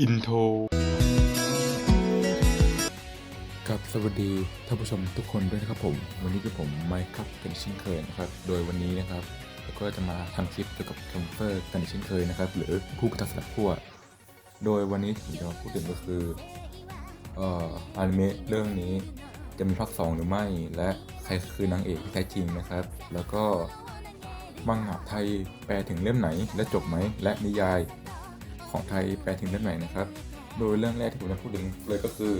อินโทรครับสวัสดีท่านผู้ชมทุกคนด้วยนะครับผม วันนี้ก็ผมไมค์ครับกันเช่นเคยนะครับ โดยวันนี้นะครับเราก็จะมาทำคลิปเกี่ยวกับคอมเฟอร์กันเช่นเคยนะครับ หรือผู้พิทัสลับขั้วโดยวันนี้ผมจะมาพูดถึงก็คือเอ่ออนิเมะเรื่องนี้จะมีภาค2หรือไม่ และใครคือนางเอกที่แท้จริงนะครับ แล้วก็มังงะไทยแปลถึงเล่มไหนและจบไหม และนิยาย ของไทยแปลถึงเล่มไหนนะครับ โดยเรื่องแรกที่ผมจะพูดถึงเลยก็คือ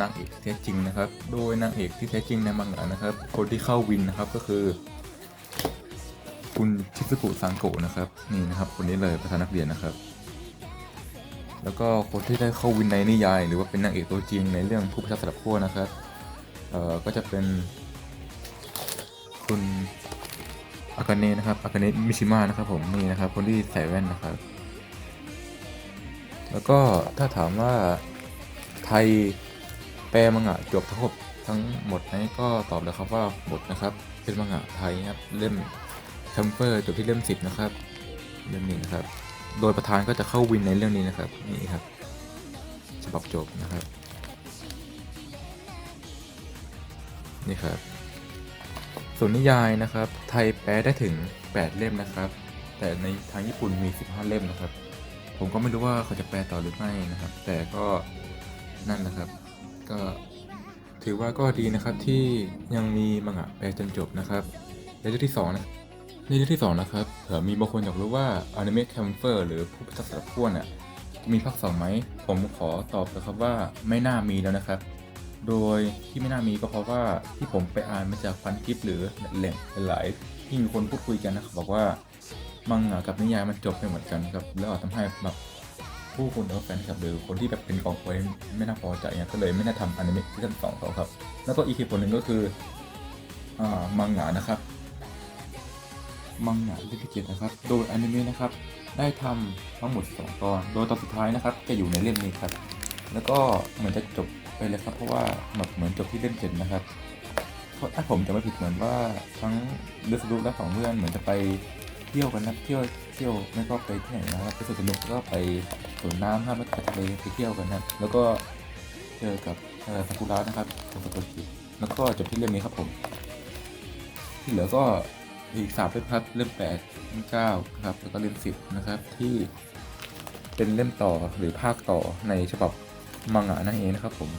นางเอกที่แท้จริงนะครับ โดยนางเอกที่แท้จริงในมังงะนะครับ คนที่เข้าวินนะครับก็คือ คุณชิซุกุซังโกะนะครับนี่นะครับคนนี้เลยประธานนักเรียนนะครับ แล้วก็คนที่ได้เข้าวินในนิยาย หรือว่าเป็นนางเอกตัวจริงในเรื่องผู้พิทักษ์สลับขั้วนะครับเอ่อก็จะเป็นคุณอากาเนะนะครับอากาเนะมิชิมะนะครับผมนี่นะครับคนที่ใส่แว่นนะครับ แล้วก็ถ้าถามว่าไทยแปลมังงะจบทั้งหมดทั้งหมดไหมก็ตอบเลยครับว่าหมดนะครับเป็นมังงะไทยครับเล่มคัมเปอร์จบที่เล่มสิบนะครับเล่มนี้นะครับ โดยประธานก็จะเข้าวินในเรื่องนี้นะครับนี่ครับฉบับจบนะครับ นี่ครับส่วนนิยายนะครับ ไทยแปลได้ถึง 8 เล่มนะครับ แต่ในทางญี่ปุ่นมี 15 เล่มนะครับ ผมก็ไม่รู้ว่าเขาจะแปลต่อหรือไม่นะครับ แต่ก็นั่นนะครับ ก็ถือว่าก็ดีนะครับที่ยังมีมังงะแปลจนจบนะครับในเรื่องที่สองนะในเรื่องที่สองนะครับเผื่อมีบางคนอยากรู้ว่าอนิเมะแคมเฟอร์หรือผู้พิทักษ์สัตว์ขั้วเนี่ยมีภาคสองไหม ผมขอตอบเลยครับว่าไม่น่ามีแล้วนะครับ โดยที่ไม่น่ามีก็เพราะว่าที่ผมไปอ่านมาจากฟันคลิปหรือแหล่งหลายๆที่มีคนพูดคุยกันนะครับบอกว่า มังงะกับนิยายมันจบไม่เหมือนกันครับแล้วอาจทำให้แบบผู้คนหรือแฟนคลับหรือคนที่แบบเป็นกองควยไม่น่าพอใจเนี่ยก็เลยไม่น่าทำอนิเมะซีซั่นสองเขาครับ แล้วก็อีกเหตุผลหนึ่งก็คืออ่ามังงะนะครับ มังงะเรื่องที่เจ็ดนะครับ โดยอนิเมะนะครับ ได้ทำทั้งหมด2ตอน โดยตอนสุดท้ายนะครับ จะอยู่ในเล่มนี้ครับ แล้วก็เหมือนจะจบไปเลยครับ เพราะว่าแบบเหมือนจบที่เล่มเจ็ดนะครับถ้าผมจะไม่ผิดเหมือนว่าทั้งเลือสรุปและของเพื่อนเหมือนจะไป ที่ยวกันนะเที่ยวเที่ยวไม่ก็ไปที่ไหนนะครับไปสวนสนุกก็ไปสวนน้ำครับไปทะเลไปเที่ยวกันนะแล้วก็เจอกับเอ่อซากุระนะครับซากุระกิแล้วก็จบที่เล่มนี้ครับผม ที่เหลือก็อีกสามเล่มครับเล่มแปดเล่มเก้าครับแล้วก็เล่มสิบนะครับที่เป็นเล่มต่อหรือภาคต่อในฉบับมังงะนั่นเองนะครับผม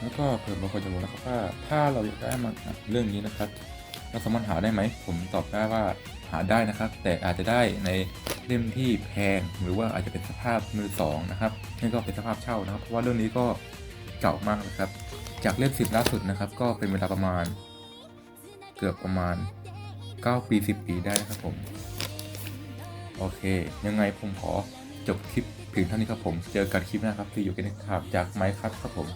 แล้วก็เผื่อบางคนจะบอกนะครับว่าถ้าเราอยากได้มังงะเรื่องนี้นะครับ เราสามารถหาได้ไหม ผมตอบได้ว่าหาได้นะครับ แต่อาจจะได้ในเล่มที่แพงหรือว่าอาจจะเป็นสภาพมือสองนะครับนี่ก็เป็นสภาพเช่านะครับเพราะว่าเรื่องนี้ก็เก่ามากนะครับ จากเล่มสิบล่าสุดนะครับ ก็เป็นเวลาประมาณ เกือบประมาณ 9 ปี 10 ปีได้นะครับผมโอเค ยังไงผมขอจบคลิปเพียงเท่านี้ครับผม เจอกันคลิปหน้าครับที่อยู่กันในถามจากไมค์ครับครับผม